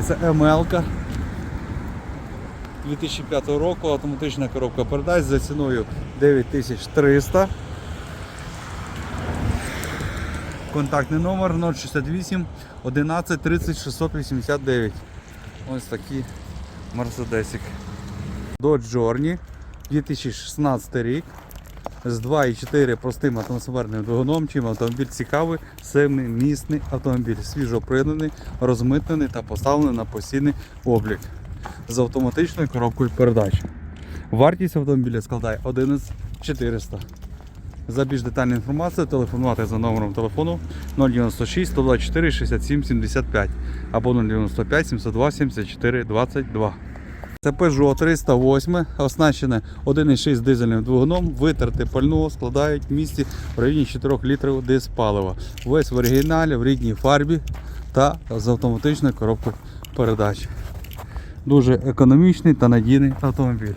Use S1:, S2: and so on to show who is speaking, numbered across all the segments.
S1: Це МЛ 2005 року, автоматична коробка передач за ціною 9300. Контактний номер 068 11 30 689. Ось такий Мерседесик. Dodge Journey 2016 рік. З 2,4 простим атмосферним двигуном, чим автомобіль цікавий, семимісний автомобіль, свіжопригнаний, розмитнений та поставлений на постійний облік з автоматичною коробкою передач. Вартість автомобіля складає 11400. За більш детальну інформацію телефонувати за номером телефону 096 124 67 75 або 095 702 74 22. Це Peugeot 308, оснащене 1,6 дизельним двигуном, витерти пального складають в місті в районі 4 літрів диспалива. Весь в оригіналі, в рідній фарбі та з автоматичною коробкою передач. Дуже економічний та надійний автомобіль.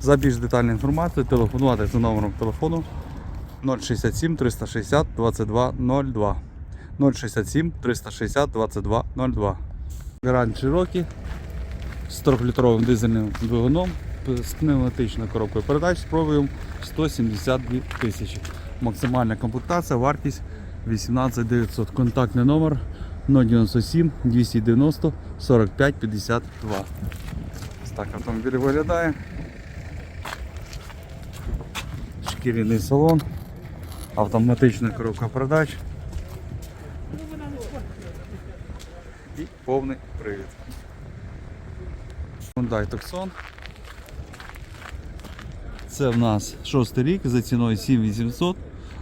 S1: За більш детальну інформацію телефонувати за номером телефону 067 360 22 02 067 360 22 02. Гарант Cherokee з 3-літровим дизельним двигуном з пневматичною коробкою передач пробігом 172 тисячі. Максимальна комплектація, вартість 18 900. Контактний номер 097 290 45 52. Ось так автомобіль виглядає. Шкіряний салон, автоматична коробка передач і повний привід. Hyundai Tucson. Це в нас шостий рік за ціною 7800,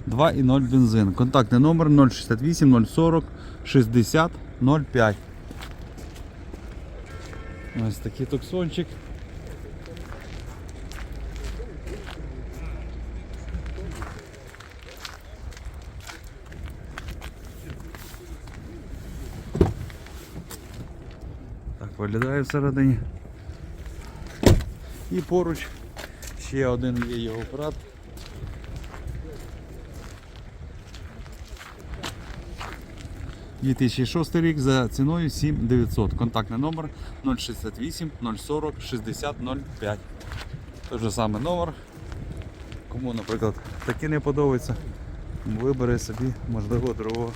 S1: 2,0 бензин. Контактний номер 068 040 60 05. Ось такий туксончик. Так виглядає всередині. І поруч ще один є його брат. – 2006 рік за ціною 7900. Контактний номер 068 040 60 05. Той же самий номер. Кому, наприклад, такі не подобається, вибере собі, можливо, другого.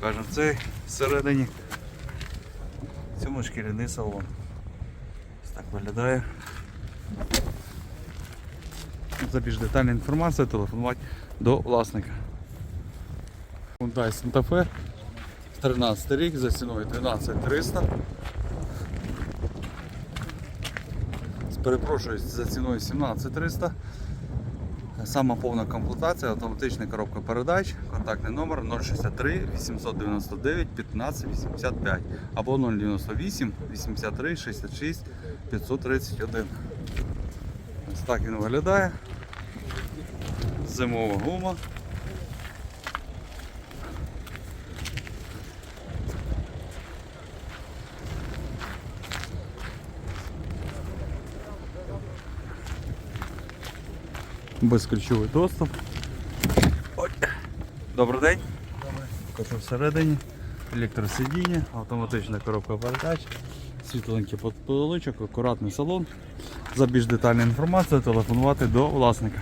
S1: Покажемо цей всередині. Цьому шкіряний салон. Ось так виглядає. За більш детальну інформацію телефонувати до власника. Hyundai Santa Fe 13 рік за ціною 12300. Перепрошую, за ціною 17300. Сама повна комплектація, автоматична коробка передач, контактний номер 063 899 15 85 або 098 83 66 531. Ось так він виглядає. Зимова гума. Безключовий доступ. Ой. Добрий день. Покажу всередині. Електросидіння, автоматична коробка передач, світленький потолочок, акуратний салон. За більш детальну інформацію телефонувати до власника.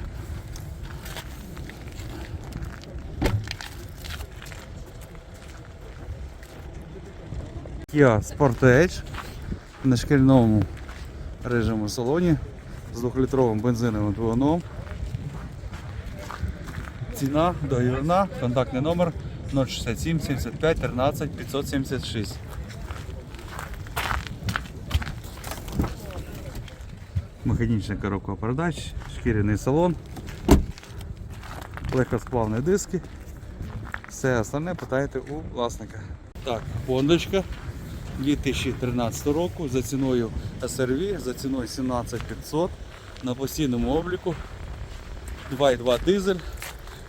S1: Kia Sportage на шкільному режиму салоні з 2-літровим бензиновим двигуном. Ціна договірна, контактний номер 067 75 13 576. Механічна коробка передач, шкіряний салон, легкосплавні диски. Все остальне питайте у власника. Так, Хондочка 2013 року за ціною SRV, за ціною 17500 на постійному обліку. 2,2 дизель,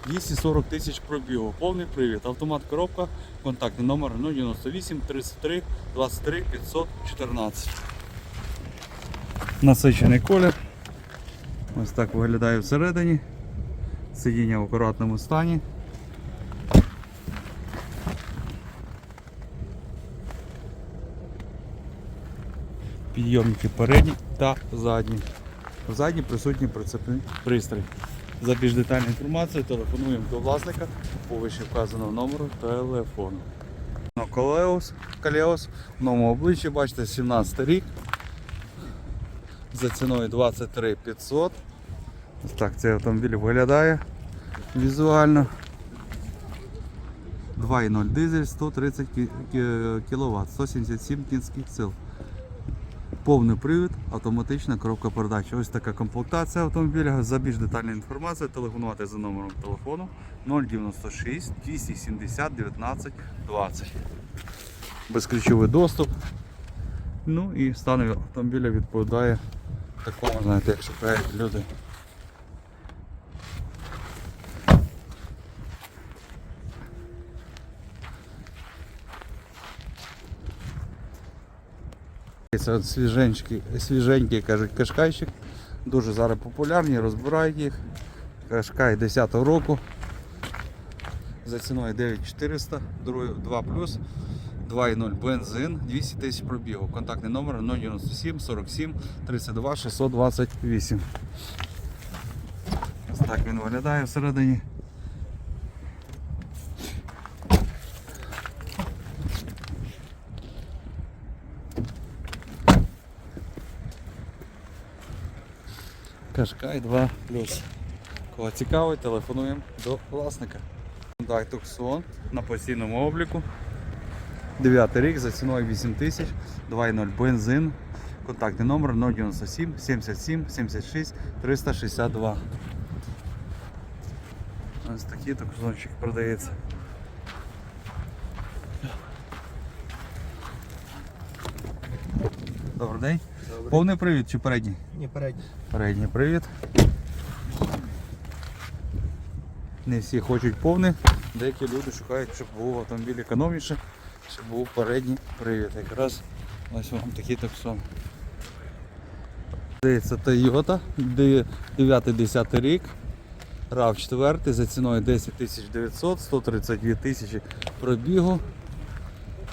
S1: 240 тисяч пробігу, повний привід, автомат коробка, контактний номер 098 33 23 514. Насичений колір. Ось так виглядає всередині. Сидіння в акуратному стані. Підйомники передні та задні. В задні присутні прицепний пристрій. За більш детальну інформацію телефонуємо до власника по вище вказаного номеру телефону. Ну, Колеус, Калеус в новому обличчі, бачите, 17 рік. За ціною 23 500. Ось Так цей автомобіль виглядає візуально. 2.0 дизель, 130 кВт, 177 кінських сил. Повний привід, автоматична коробка передач. Ось така комплектація автомобіля. За більш детальна інформація, телефонувати за номером телефону 096 270 19 20. Безключовий доступ. Ну і стан автомобіля відповідає такому, знаєте, як шукають люди. От свіженький, свіженький кажуть, кашкайчик. Дуже зараз популярні, розбирають їх. Кашкай 10 року. За ціною 9400, 2 плюс, 2.0 бензин, 200 тисяч пробігу. Контактний номер 097 47 32 628. Ось так він виглядає всередині. Кашкай 2 плюс. Кого цікавить, телефонуємо до власника. Hyundai Tucson на постійному обліку. 9 рік за ціною 8 тисяч, 2.0 бензин. Контактний номер 097 77 76 362. Ось такий Tucsonчик продається. Добрий день. Повний привід чи передній?
S2: Ні, передній.
S1: Передній привід. Не всі хочуть повний. Деякі люди шукають, щоб був автомобіль економніше, щоб був передній привід. Якраз ось вам такий таксон. Здається, Toyota 9-10 рік. RAV 4 за ціною 10 900, 132 тисячі пробігу.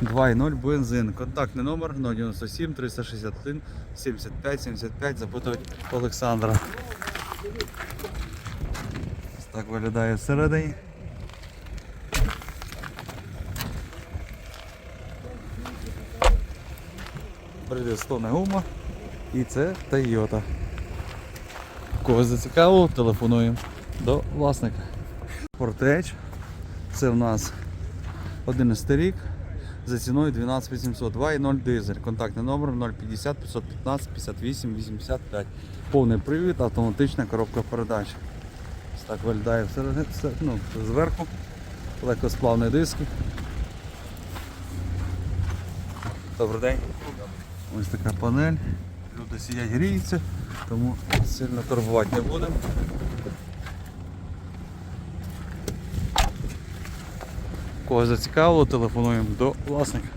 S1: 2.0 бензин. Контактний номер 097 361 75 75. Запитують Олександра. Так виглядає всередині. Бриджестone гума. І це Toyota. Когось зацікавило, телефонуємо до власника. Портеч. Це в нас 11 рік за ціною 12 800. 2.0 дизель. Контактний номер 050 515 58 85. Повний привід, автоматична коробка передач. Ось так виглядає ну, зверху. Легкосплавні диски. Добрий день. Ось така панель. Люди сидять гріються, тому сильно турбувати не будемо. Кого зацікавило, телефонуємо до власника.